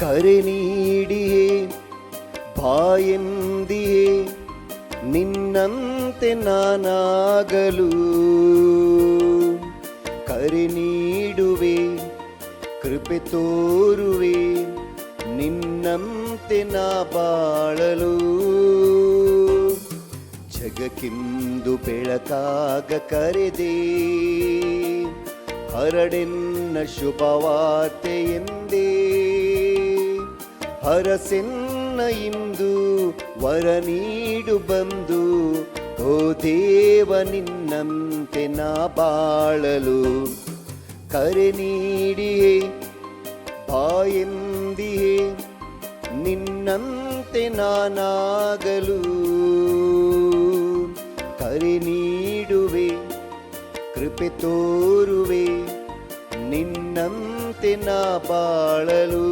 ಕರೆ ನೀಡಿಯೇ ಬಾಯೆಂದಿಯೇ ನಿನ್ನಂತೆ ನಾನಾಗಲು. ಕರೆ ನೀಡುವೆ, ಕೃಪೆ ತೋರುವೆ, ನಿನ್ನಂತೆ ನಾ ಬಾಳಲು. ಜಗಕ್ಕಿಂದು ಬೆಳಕಾಗ ಕರೆದೆ, ಹರಡೆನ್ನ ಎಂದೇ. ಹರಸೆನ್ನ ಇಂದು ವರ ನೀಡು ಬಂದು, ಓ ದೇವ ನಿನ್ನಂತೆ ನಾ ಬಾಳಲು. ಕರೆ ನೀಡಿಯೇ ಬಾಯೆಂದಿಯೇ ನಿನ್ನಂತೆ ನಾನಾಗಲು. ಕರೆ ನೀಡುವೆ, ಕೃಪೆ ತೋರುವೆ, ನಿನ್ನಂತೆ ನಾ ಬಾಳಲು.